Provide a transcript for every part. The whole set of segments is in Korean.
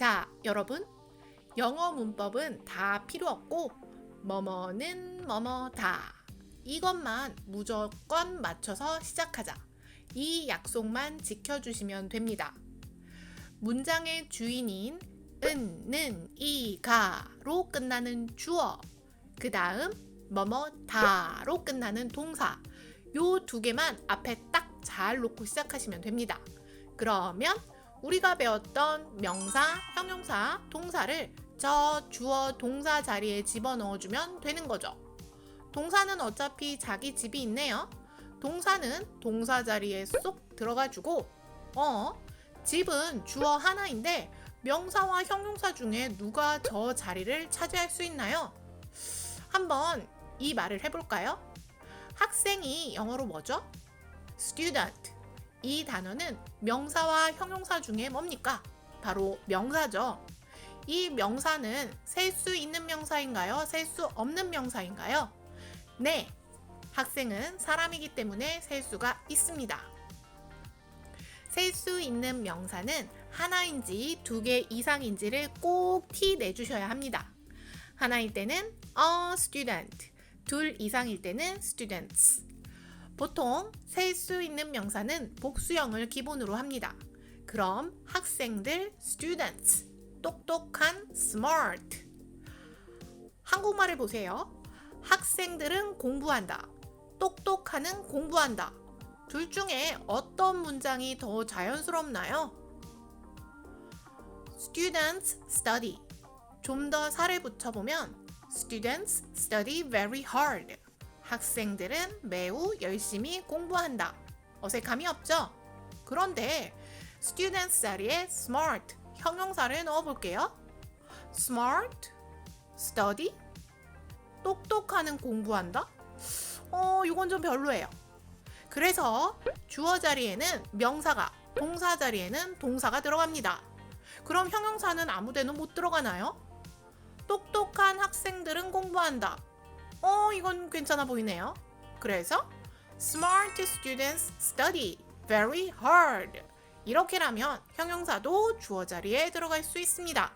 자, 여러분. 영어 문법은 다 필요 없고 뭐뭐는 뭐뭐다. 이것만 무조건 맞춰서 시작하자. 이 약속만 지켜주시면 됩니다. 문장의 주인인 은, 는, 이, 가로 끝나는 주어. 그 다음 뭐뭐 다로 끝나는 동사. 요 두 개만 앞에 딱 잘 놓고 시작하시면 됩니다. 그러면 우리가 배웠던 명사, 형용사, 동사를 저 주어 동사 자리에 집어넣어 주면 되는 거죠. 동사는 어차피 자기 집이 있네요. 동사는 동사 자리에 쏙 들어가주고, 어, 집은 주어 하나인데 명사와 형용사 중에 누가 저 자리를 차지할 수 있나요? 한번 이 말을 해볼까요? 학생이 영어로 뭐죠? student. 이 단어는 명사와 형용사 중에 뭡니까? 바로 명사죠. 이 명사는 셀 수 있는 명사인가요? 셀 수 없는 명사인가요? 네. 학생은 사람이기 때문에 셀 수가 있습니다. 셀 수 있는 명사는 하나인지 두 개 이상인지를 꼭 티 내주셔야 합니다. 하나일 때는 a student, 둘 이상일 때는 students. 보통 셀 수 있는 명사는 복수형을 기본으로 합니다. 그럼 학생들 students, 똑똑한 smart. 한국말을 보세요. 학생들은 공부한다. 똑똑하는 공부한다. 둘 중에 어떤 문장이 더 자연스럽나요? Students study. 좀 더 살을 붙여보면 Students study very hard. 학생들은 매우 열심히 공부한다. 어색함이 없죠? 그런데 students 자리에 smart 형용사를 넣어 볼게요. smart, study, 똑똑하는 공부한다? 어, 이건 좀 별로예요. 그래서 주어 자리에는 명사가, 동사 자리에는 동사가 들어갑니다. 그럼 형용사는 아무데나 못 들어가나요? 똑똑한 학생들은 공부한다. 어, 이건 괜찮아 보이네요. 그래서 smart students study very hard. 이렇게라면 형용사도 주어 자리에 들어갈 수 있습니다.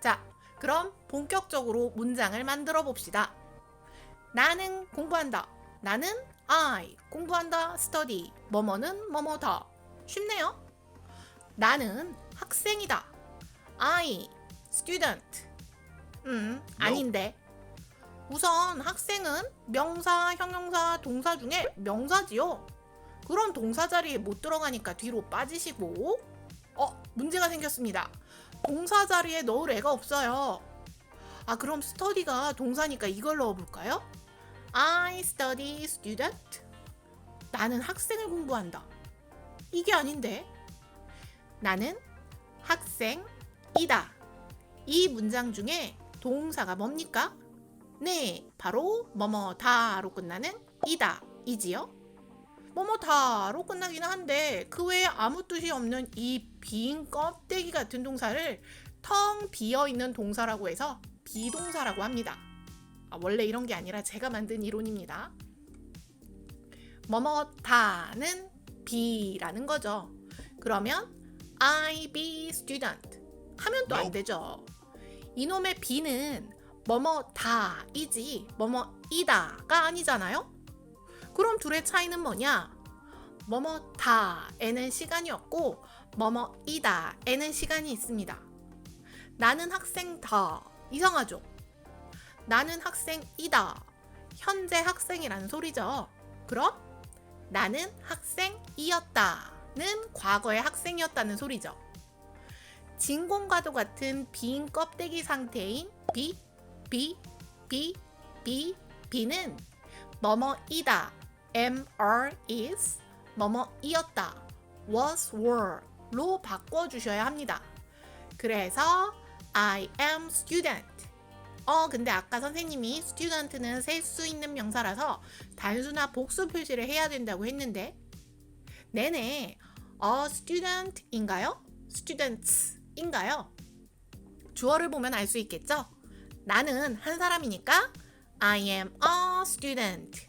자, 그럼 본격적으로 문장을 만들어 봅시다. 나는 공부한다. 나는 I 공부한다. study 뭐뭐는 뭐뭐다. 쉽네요. 나는 학생이다. I student. 음, 아닌데. 우선 학생은 명사, 형용사, 동사 중에 명사지요. 그럼 동사 자리에 못 들어가니까 뒤로 빠지시고 어 문제가 생겼습니다. 동사 자리에 넣을 애가 없어요. 아 그럼 study가 동사니까 이걸 넣어볼까요? I study student. 나는 학생을 공부한다. 이게 아닌데. 나는 학생이다. 이 문장 중에 동사가 뭡니까? 네, 바로 뭐뭐다로 끝나는 이다, 이지요. 뭐뭐다로 끝나기는 한데 그 외에 아무 뜻이 없는 이 빈 껍데기 같은 동사를 텅 비어 있는 동사라고 해서 비동사라고 합니다. 아, 원래 이런 게 아니라 제가 만든 이론입니다. 뭐뭐다는 비라는 거죠. 그러면 I be student 하면 또 안 되죠. 이놈의 비는 뭐뭐 다이지 뭐뭐 이다가 아니잖아요. 그럼 둘의 차이는 뭐냐? 뭐뭐 다에는 시간이 없고 뭐뭐 이다에는 시간이 있습니다. 나는 학생 다 이상하죠? 나는 학생이다 현재 학생이라는 소리죠. 그럼 나는 학생이었다는 과거의 학생이었다는 소리죠. 진공과도 같은 빈 껍데기 상태인 비, 비, 비, 비, 비는 뭐뭐이다 MR is 뭐뭐이었다 was were로 바꿔 주셔야 합니다. 그래서 I am student 어 근데 아까 선생님이 student는 셀 수 있는 명사라서 단수나 복수 표시를 해야 된다고 했는데 네네 어 student인가요? students인가요? 주어를 보면 알 수 있겠죠? 나는 한 사람이니까 I am a student.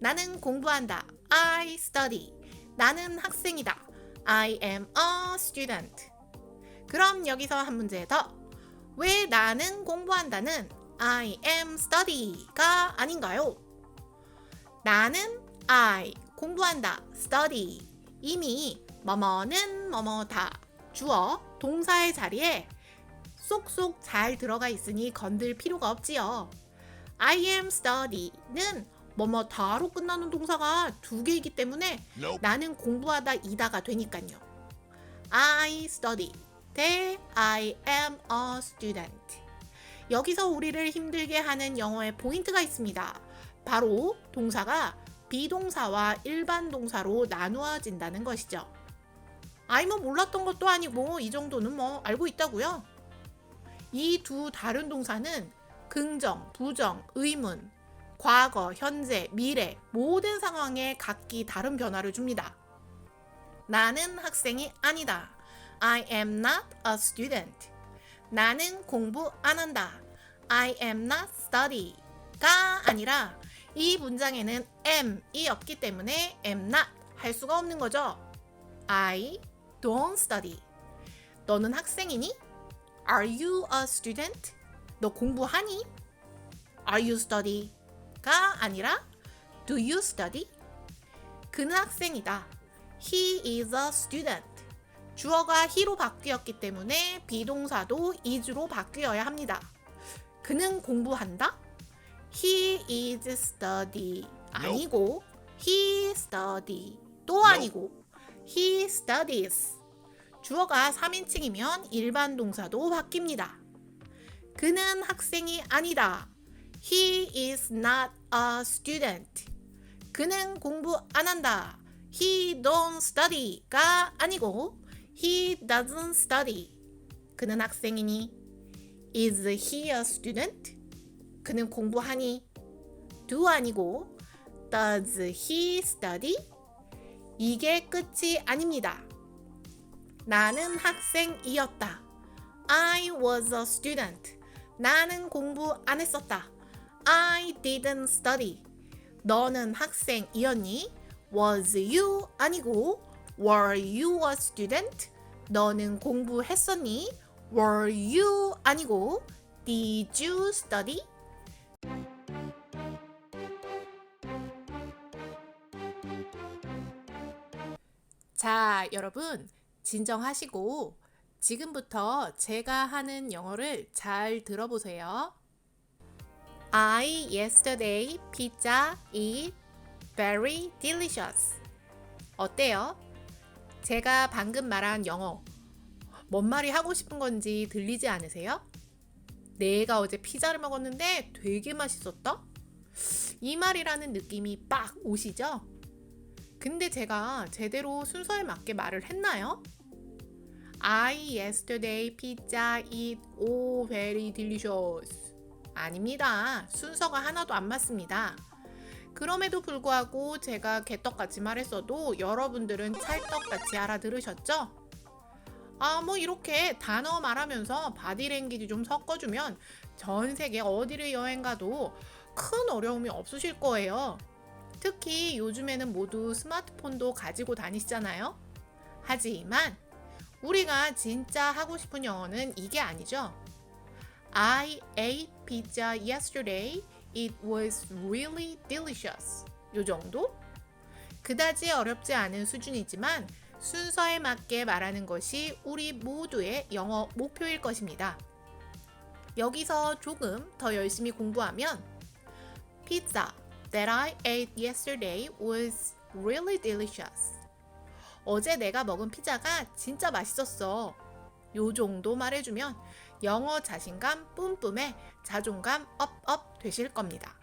나는 공부한다. I study. 나는 학생이다. I am a student. 그럼 여기서 한 문제 더. 왜 나는 공부한다는 I am study가 아닌가요? 나는 I 공부한다 study 이미 뭐뭐는 뭐뭐다 주어 동사의 자리에 쏙쏙 잘 들어가 있으니 건들 필요가 없지요. I am study는 뭐뭐 다로 끝나는 동사가 두 개이기 때문에 Nope. 나는 공부하다 이다가 되니까요. I study 대 I am a student. 여기서 우리를 힘들게 하는 영어의 포인트가 있습니다. 바로 동사가 비동사와 일반 동사로 나누어진다는 것이죠. 아이 뭐 몰랐던 것도 아니고 이 정도는 뭐 알고 있다고요. 이 두 다른 동사는 긍정, 부정, 의문, 과거, 현재, 미래 모든 상황에 각기 다른 변화를 줍니다. 나는 학생이 아니다. I am not a student. 나는 공부 안 한다. I am not study가 아니라 이 문장에는 am이 없기 때문에 am not 할 수가 없는 거죠. I don't study. 너는 학생이니? Are you a student? 너 공부하니? Are you study? 가 아니라 Do you study? 그는 학생이다. He is a student. 주어가 he로 바뀌었기 때문에 비동사도 is로 바뀌어야 합니다. 그는 공부한다? He is study 아니고 he study 또 아니고 he studies 주어가 3인칭이면 일반 동사도 바뀝니다. 그는 학생이 아니다. He is not a student. 그는 공부 안 한다. He don't study가 아니고 He doesn't study. 그는 학생이니 Is he a student? 그는 공부하니 do 아니고 Does he study? 이게 끝이 아닙니다. 나는 학생이었다. I was a student. 나는 공부 안 했었다. I didn't study. 너는 학생이었니? Was you 아니고 Were you a student? 너는 공부했었니? Were you 아니고 Did you study? 자, 여러분 진정하시고 지금부터 제가 하는 영어를 잘 들어보세요. I yesterday pizza eat very delicious. 어때요? 제가 방금 말한 영어 뭔 말이 하고 싶은 건지 들리지 않으세요? 내가 어제 피자를 먹었는데 되게 맛있었다? 이 말이라는 느낌이 빡 오시죠? 근데 제가 제대로 순서에 맞게 말을 했나요? I yesterday pizza eat oh very delicious. 아닙니다. 순서가 하나도 안 맞습니다. 그럼에도 불구하고 제가 개떡같이 말했어도 여러분들은 찰떡같이 알아들으셨죠? 아, 뭐 이렇게 단어 말하면서 바디랭귀지 좀 섞어주면 전 세계 어디를 여행 가도 큰 어려움이 없으실 거예요. 특히 요즘에는 모두 스마트폰도 가지고 다니시잖아요. 하지만 우리가 진짜 하고 싶은 영어는 이게 아니죠. I ate pizza yesterday. It was really delicious. 요 정도? 그다지 어렵지 않은 수준이지만 순서에 맞게 말하는 것이 우리 모두의 영어 목표일 것입니다. 여기서 조금 더 열심히 공부하면 Pizza that I ate yesterday was really delicious. 어제 내가 먹은 피자가 진짜 맛있었어. 요 정도 말해주면 영어 자신감 뿜뿜에 자존감 업업 되실 겁니다.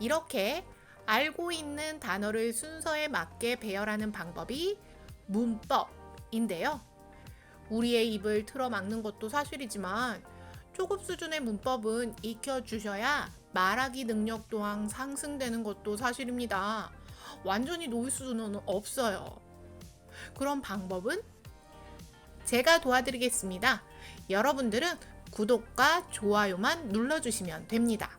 이렇게 알고 있는 단어를 순서에 맞게 배열하는 방법이 문법인데요. 우리의 입을 틀어막는 것도 사실이지만 초급 수준의 문법은 익혀주셔야 말하기 능력 또한 상승되는 것도 사실입니다. 완전히 놓을 수는 없어요. 그런 방법은 제가 도와드리겠습니다. 여러분들은 구독과 좋아요만 눌러주시면 됩니다.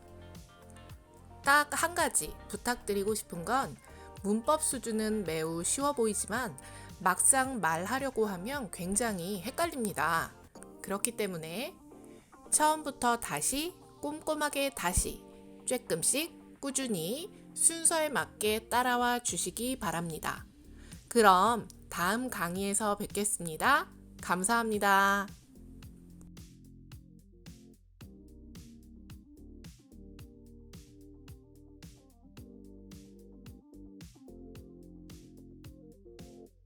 딱 한 가지 부탁드리고 싶은 건 문법 수준은 매우 쉬워 보이지만 막상 말하려고 하면 굉장히 헷갈립니다. 그렇기 때문에 처음부터 다시 꼼꼼하게 다시 쬐끔씩 꾸준히 순서에 맞게 따라와 주시기 바랍니다. 그럼 다음 강의에서 뵙겠습니다. 감사합니다.